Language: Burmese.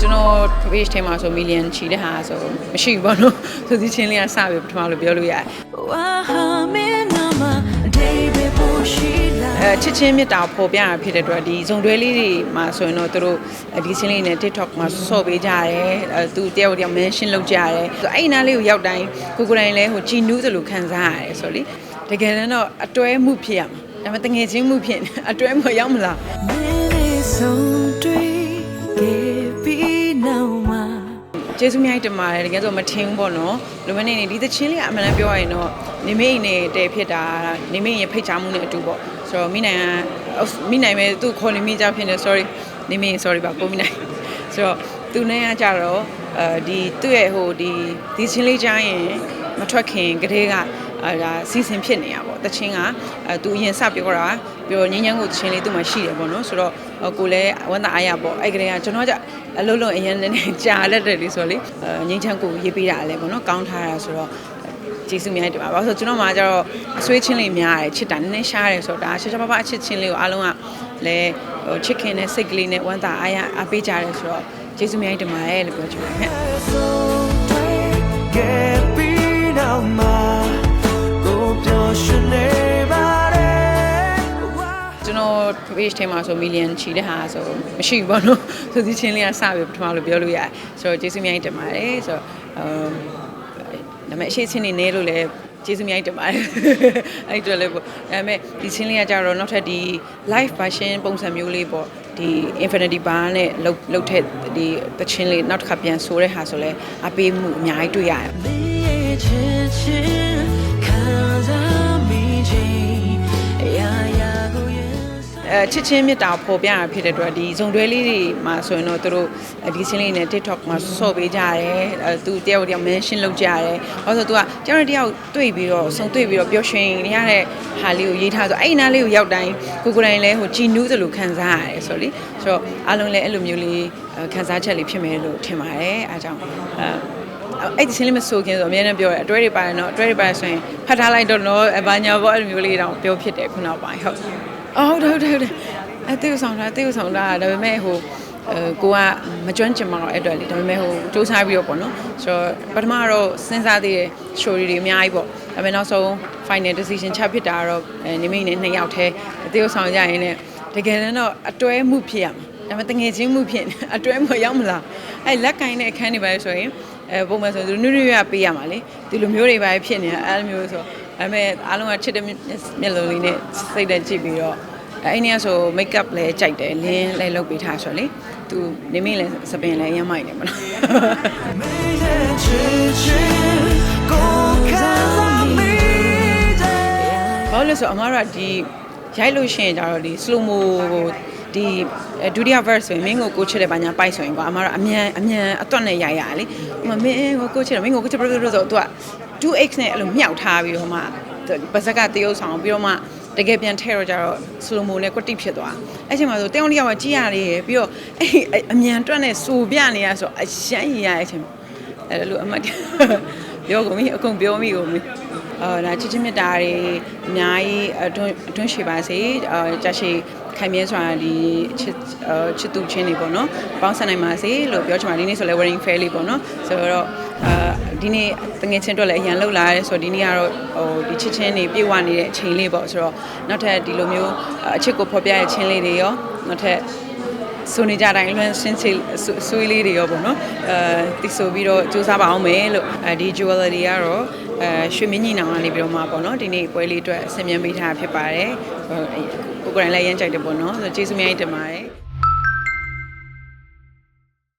ကျွန်တော် page ထဲမှာဆို million ချီတဲ့ဟာဆိုမရှိဘူးပေါ့နော်သူစီချင်းလေးကစပြီးပထမလို့ပြောလို့ရတယ်အဲချစ်ချင်းမြတ်တာပေါ်ပြရဖြစ်တဲ့အတွက်ဒီဇုံတွဲလေးတွေမှာဆိုရင်တော့သူတို့ဒီချင်းလေးနဲ့ TikTok မှာဆော့ပေးကြရတယ်အဲသူတယောက်တယောက် mention လုပ်ကြရတယ်ဆိုအဲ့နားလေးကိုရောက်တိုင်းကိုကိုယ်တိုင်လဲဟိုကြည်နူးသလိုခံစားရတယ်ဆိုလေတကယ်တမ်းတော့အတွဲမှုဖြစ်ရမှာဒါပေမဲ့တငယ်ချင်းမှုဖြစ်နေအတွဲမှုရောက်မလား ကျေးဇူးများတင်ပါတယ်တကယ်ဆိုမထင်ဘူးပေါ့နော်လူမနေနေဒီသချင်းလေးကအမှန်တမ်းပြောရရင်တော့နေမိတ်နဲ့တဲဖြစ်တာနေမိတ်ရဲ့ဖိတ်ချမှုနဲ့အတူပေါ့ဆိုတော့မိနိုင်ကမိနိုင်ပဲသူ့ခေါ်နေမိကြဖြစ်နေ sorry နေမိတ် sorry ပါကိုမိနိုင်ဆိုတော့သူနဲ့ကကြတော့အဲဒီသူ့ရဲ့ဟိုဒီဒီချင်းလေးကြားရင်မထွက်ခင်ကလေးကအဲဒါစီစဉ်ဖြစ်နေတာပေါ့တချင်းကအဲသူအရင်စပြောတာ ပြောငင်းငင်းကိုတချင်းလေးသူ့မှာရှိတယ်ပေါ့နော်ဆိုတော့ကိုလည်းဝန်တာအားရပေါ့အဲ့ကလေးကကျွန်တော်ကအလုံးလုံးအရင်လည်းကြာလက်တယ်လေဆိုတော့လေအဲငင်းချမ်းကိုရေးပေးတာလည်းပေါ့နော်ကောင်းထားတာဆိုတော့ကျေးဇူးများတင်ပါပါဆိုတော့ကျွန်တော်မှကျတော့အဆွေးချင်းလေးများတယ်ချစ်တာနည်းနည်းရှားတယ်ဆိုတော့ဒါရှားရှားပါပါအချစ်ချင်းလေးကိုအားလုံးကလည်းဟိုချစ်ခင်တဲ့စိတ်ကလေးနဲ့ဝန်တာအားရအားပေးကြတယ်ဆိုတော့ကျေးဇူးများတင်ပါတယ်လို့ပြောချင်ပါတယ် Get be now page ထဲမှာဆို million ချီတဲ့ဟာဆိုမရှိဘူးပေါ့နော်သူစီချင်းလေးကစပြီးပထမလို့ပြောလို့ရတယ်ဆိုတော့ကျေးဇူးများတင်ပါတယ်ဆိုတော့အမ်ဒါပေမဲ့အရှိချင်းနေနေလို့လည်းကျေးဇူးများတင်ပါတယ်အဲ့အတွက်လည်းပေါ့ဒါပေမဲ့ဒီချင်းလေးကကြတော့နောက်ထပ်ဒီ live version ပုံစံမျိုးလေးပေါ့ဒီ infinity bar နဲ့လုတ်လုတ်ထက်ဒီတချင်းလေးနောက်တစ်ခါပြန်ဆိုတဲ့ဟာဆိုလဲအပေးမှုအများကြီးတွေ့ရတယ် အဲချစ်ချင်းမြတ်တာပေါ်ပြရဖြစ်တဲ့အတွက်ဒီဇုံတွဲလေးတွေမှာဆိုရင်တော့သူတို့ဒီချင်းလေးနဲ့ TikTok မှာဆော့ပေးကြရတယ်အဲသူတယောက်တယောက် mention လုပ်ကြရတယ်။ဘာလို့ဆိုသူကတယောက်တယောက်တွေ့ပြီးတော့ဆုံတွေ့ပြီးတော့ပျော်ရွှင်ရတဲ့ဟာလေးကိုရေးထားဆိုအဲ့ဒီနားလေးကိုရောက်တိုင်းကိုကိုယ်တိုင်လဲဟိုကြည်နူးသလိုခံစားရတယ်ဆိုလေဆိုတော့အားလုံးလည်းအဲ့လိုမျိုးလေးခံစားချက်လေးဖြစ်မယ်လို့ထင်ပါတယ်အားကြောင့်အဲအဲ့ဒီချင်းလေးမဆိုခင်ဆိုအများနဲ့ပြောတယ်အတွဲတွေပါတယ်နော်အတွဲတွေပါတယ်ဆိုရင်ဖတ်ထားလိုက်တော့နော်အဘာညာဘောအဲ့လိုမျိုးလေးတောင်ပြောဖြစ်တယ်ခုနောက်ပိုင်းဟုတ် အော်ဟုတ်တယ်ဟုတ်တယ်ဟုတ်တယ်အဲတေးဥဆောင်တာတေးဥဆောင်တာဒါပေမဲ့ဟိုအဲကိုကမကျွမ်းကျင်မှာတော့အဲ့အတွက်လေဒါပေမဲ့ဟိုစူးစမ်းပြီးတော့ပေါ့နော်ဆိုတော့ပထမတော့စဉ်းစားသေးတယ် story တွေအများကြီးပေါ့ဒါပေမဲ့နောက်ဆုံး final decision ချဖြစ်တာကတော့အဲနေမိနဲ့နှစ်ယောက်တည်းတေးဥဆောင်ကြရင်လည်းတကယ်တမ်းတော့အတွဲမှုဖြစ်ရမှာဒါပေမဲ့တငယ်ချင်းမှုဖြစ်နေအတွဲမှုရောက်မလားအဲလက်ကင်တဲ့အခန်းတွေပဲဆိုရင် အဲပုံမှန်ဆိုသူနုနုရပေးရမှာလေဒီလိုမျိုးတွေပါဖြစ်နေတာအဲလိုမျိုးဆိုဒါပေမဲ့အားလုံးကချစ်တဲ့မျက်လုံးလေးနဲ့စိတ်နဲ့ကြည့်ပြီးတော့အဲ့ဒီကဆို make up လည်းကြိုက်တယ်လင်းလည်းလုပ်ပေးထားဆိုလေသူနေမင်းလည်းစပင်လည်းအရင်မိုက်တယ်မလားဘာလို့လဲဆိုအမကဒီရိုက်လို့ရှိရင်ကြတော့ဒီ slow mo ကို ဒီအဲဒုတိယ verse ဆိုရင်မင်းကိုကိုချစ်တယ်ဘာညာပိုက်ဆိုရင်ကွာအမားတို့အမြန်အမြန်အတွက်နဲ့ရိုက်ရလေဒီမှာမင်းကိုကိုချစ်တယ်မင်းကိုကိုချစ်တယ်ဆိုတော့သူက 2x နဲ့အဲ့လိုမြှောက်ထားပြီးတော့မှပါဇက်ကတရုပ်ဆောင်ပြီးတော့မှတကယ်ပြန်ထဲတော့ကြတော့ slow mo နဲ့ကွတိဖြစ်သွားအဲ့ချိန်မှာဆိုတယောက်တစ်ယောက်ကကြည့်ရတယ်ပြီးတော့အဲ့အမြန်တွက်နဲ့စူပြနေရဆိုအရန်ရရတဲ့အချိန်အဲ့လိုအမှတ်ပြောကုန်ပြီအကုန်ပြောမိကုန်ပြီ အာဒါချစ်ချင်းမြတ်တာတွေအများကြီးအတွန်းအတွန်းရှိပါစေအာကြရှိခိုင်မြဲစွာဒီချစ်အာချစ်သူချင်းတွေပေါ့နော်ပေါင်းဆက်နိုင်ပါစေလို့ပြောချင်ပါတယ်ဒီနေ့ဆိုလဲ wedding fair လေးပေါ့နော်ဆိုတော့အာဒီနေ့တငယ်ချင်းတို့လည်းအရန်လှုပ်လာရဲဆိုတော့ဒီနေ့ကတော့ဟိုဒီချစ်ချင်းတွေပြေဝနေတဲ့အချိန်လေးပေါ့ဆိုတော့နောက်ထပ်ဒီလိုမျိုးအချစ်ကိုဖော်ပြတဲ့ချင်းလေးတွေရောနောက်ထပ်ဆိုနေကြတိုင်းလွန်စင်းစီဆွေးလေးတွေရောပေါ့နော်အဲတိဆိုပြီးတော့စူးစမ်းပါအောင်မယ်လို့အဲဒီ jewelry ကတော့ အဲရွှေမင်းကြီးနောင်ကနေပြီးတော့မှပေါ့နော်ဒီနေ့ပွဲလေးအတွက်အဆင်မြင်ပေးထားတာဖြစ်ပါတယ်ဟိုကိုကိုယ်တိုင်လည်းရမ်းကြိုက်တယ်ပေါ့နော်ဆိုတော့ကျေးဇူးများကြီးတင်ပါတယ်